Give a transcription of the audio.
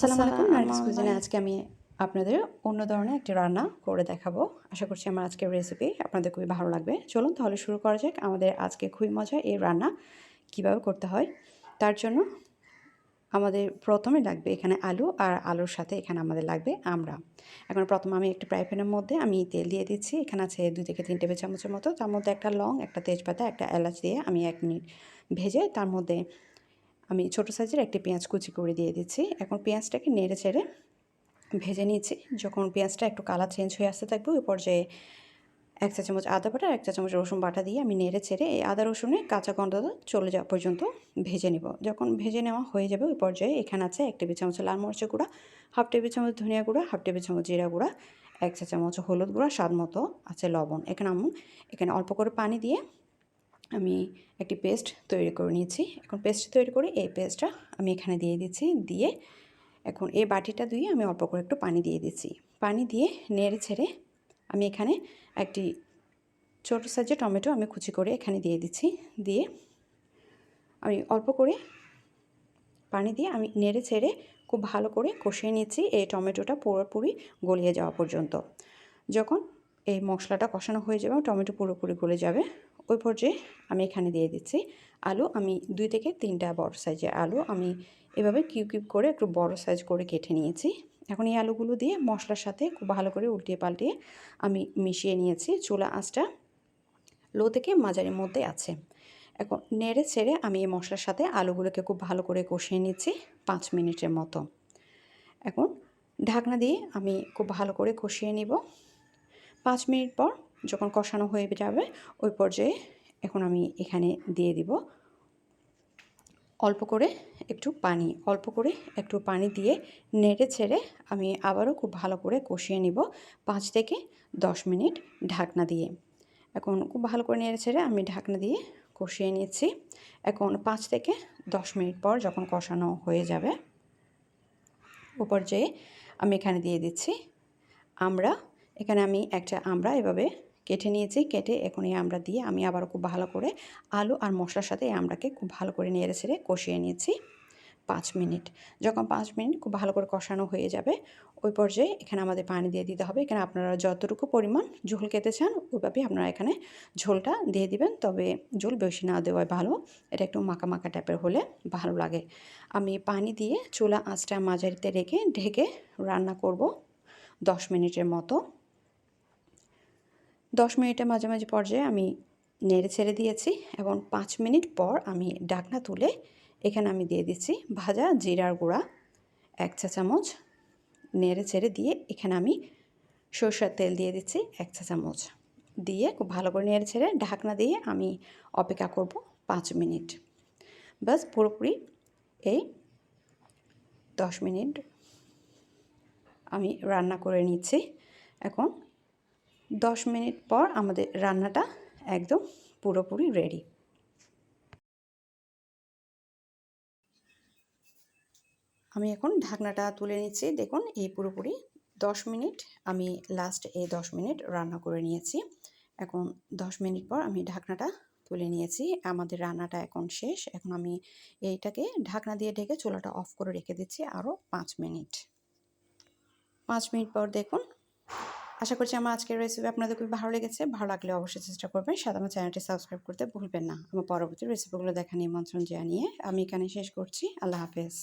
আসসালামু আলাইকুম নার্গিস কুজিনে আজকে আমি আপনাদের অন্য ধরনের একটি রান্না করে দেখাবো। আশা করছি আমার আজকের রেসিপি আপনাদের খুবই ভালো লাগবে। চলুন তাহলে শুরু করা যাক আমাদের আজকে খুবই মজা এই রান্না কীভাবে করতে হয়। তার জন্য আমাদের প্রথমে লাগবে এখানে আলু আর আলুর সাথে এখানে আমাদের লাগবে আমরা। এখন প্রথমে আমি একটি ফ্রাই প্যানের মধ্যে আমি তেল দিয়ে দিচ্ছি। এখানে আছে দুই থেকে তিন টেবিল চামচের মতো। তার মধ্যে একটা লং একটা তেজপাতা একটা এলাচ দিয়ে আমি এক মিনিট ভেজে তার মধ্যে আমি ছোটো সাইজের একটি পেঁয়াজ কুচি করে দিয়ে দিচ্ছি। এখন পেঁয়াজটাকে নেড়ে চেড়ে ভেজে নিয়েছি যখন পেঁয়াজটা একটু কালার চেঞ্জ হয়ে আসতে থাকবে, ওই পর্যায়ে এক চা চামচ আদা বাটা, এক চা চামচ রসুন বাটা দিয়ে আমি নেড়ে ছেড়ে এই আদা রসুনে কাঁচা গন্ধটা চলে যাওয়া পর্যন্ত ভেজে নেব। যখন ভেজে নেওয়া হয়ে যাবে, ওই পর্যায়ে এখানে আছে এক টেবিল চামচ লাল মরিচের গুঁড়া, হাফ টেবিল চামচ ধনিয়া গুঁড়া, হাফ টেবিল চামচ জিরা গুঁড়া, এক চা চামচ হলুদ গুঁড়া, স্বাদ মতো আছে লবণ। এখানে আমি, এখানে অল্প করে পানি দিয়ে আমি একটি পেস্ট তৈরি করে নিয়েছি। এখন পেস্ট তৈরি করে এই পেস্টটা আমি এখানে দিয়ে দিচ্ছি। দিয়ে এখন এই বাটিটা দিয়ে আমি অল্প করে একটু পানি দিয়ে দিচ্ছি। পানি দিয়ে নেড়ে ছেড়ে আমি এখানে একটি ছোটো সাইজের টমেটো আমি কুচি করে এখানে দিয়ে দিচ্ছি। দিয়ে আমি অল্প করে পানি দিয়ে আমি নেড়ে ছেড়ে খুব ভালো করে কষিয়ে নিচ্ছি এই টমেটোটা পুরোপুরি গলিয়ে যাওয়া পর্যন্ত। যখন এই মশলাটা কষানো হয়ে যাবে, টমেটো পুরোপুরি গলে যাবে ওই পর্যায়ে আমি এখানে দিয়ে দিচ্ছি আলু। আমি দুই থেকে তিনটা বড় সাইজের আলু। আমি এভাবে কিউ কিউব করে একটু বড় সাইজ করে কেটে নিয়েছি। এখন এই আলুগুলো দিয়ে মশলার সাথে খুব ভালো করে উল্টিয়ে পাল্টিয়ে আমি মিশিয়ে নিয়েছি। চুলা আঁচটা লো থেকে মাঝারির মধ্যে আছে। এখন নেড়ে ছেড়ে আমি এই মশলার সাথে আলুগুলোকে খুব ভালো করে কষিয়ে নিচ্ছি পাঁচ মিনিটের মতো। এখন ঢাকনা দিয়ে আমি খুব ভালো করে কষিয়ে নিব। পাঁচ মিনিট পর যখন কষানো হয়ে যাবে, ওই পর্যায়ে এখন আমি এখানে দিয়ে দিব অল্প করে একটু পানি। অল্প করে একটু পানি দিয়ে নেড়ে ছেড়ে আমি আবারও খুব ভালো করে কষিয়ে নিব পাঁচ থেকে দশ মিনিট ঢাকনা দিয়ে। এখন খুব ভালো করে নেড়ে ছেড়ে আমি ঢাকনা দিয়ে কষিয়ে নিচ্ছি। এখন পাঁচ থেকে দশ মিনিট পর যখন কষানো হয়ে যাবে, ও পর্যায়ে আমি এখানে দিয়ে দিচ্ছি আমরা। এখানে আমি একটা আমরা এভাবে কেটে নিয়েছি, কেটে এখন এই আমরা দিয়ে আমি আবার খুব ভালো করে আলু আর মশলার সাথে এই আমড়াকে খুব ভালো করে নেড়ে ছেড়ে কষিয়ে নিয়েছি পাঁচ মিনিট। যখন পাঁচ মিনিট খুব ভালো করে কষানো হয়ে যাবে, ওই পর্যায়ে এখানে আমাদের পানি দিয়ে দিতে হবে। এখানে আপনারা যতটুকু পরিমাণ ঝোল খেতে চান, ওইভাবেই আপনারা এখানে ঝোলটা দিয়ে দিবেন। তবে ঝোল বেশি না দেওয়াই ভালো, এটা একটু মাখা মাখা টাইপের হলে ভালো লাগে। আমি পানি দিয়ে চুলা আঁচটা মাঝারিতে রেখে, ঢেকে রান্না করব দশ মিনিটের মতো। দশ মিনিটের মাঝামাঝি পর্যায়ে আমি নেড়ে ছেড়ে দিয়েছি এবং পাঁচ মিনিট পর আমি ডাকনা তুলে এখানে আমি দিয়ে দিচ্ছি ভাজা জিরার গুঁড়া, এক চা চামচ। নেড়ে ছেড়ে দিয়ে এখানে আমি সরষের তেল দিয়ে দিচ্ছি এক চা চামচ। দিয়ে খুব ভালো করে নেড়ে ছেড়ে ঢাকনা দিয়ে আমি অপেক্ষা করব পাঁচ মিনিট। বাস পুরোপুরি এই দশ মিনিট আমি রান্না করে নিচ্ছি। এখন দশ মিনিট পর আমাদের রান্নাটা একদম পুরোপুরি রেডি আমি এখন ঢাকনাটা তুলে নিচ্ছি। দেখুন, এই পুরোপুরি দশ মিনিট আমি লাস্ট এই দশ মিনিট রান্না করে নিয়েছি। এখন দশ মিনিট পর আমি ঢাকনাটা তুলে নিয়েছি। আমাদের রান্নাটা এখন শেষ। এখন আমি এইটাকে ঢাকনা দিয়ে ঢেকে চুলাটা অফ করে রেখে দিচ্ছি আরও পাঁচ মিনিট। পাঁচ মিনিট পর দেখুন আশা করছি আমার আজকের রেসিপি আপনাদের খুবই ভালো লেগেছে। ভালো লাগলে অবশ্যই চেষ্টা করবেন। সাথে আমার চ্যানেলটি সাবস্ক্রাইব করতে ভুলবেন না। আমার পরবর্তী রেসিপিগুলো দেখা নিমন্ত্রণ জানিয়ে আমি এখানে শেষ করছি। আল্লাহ হাফেজ।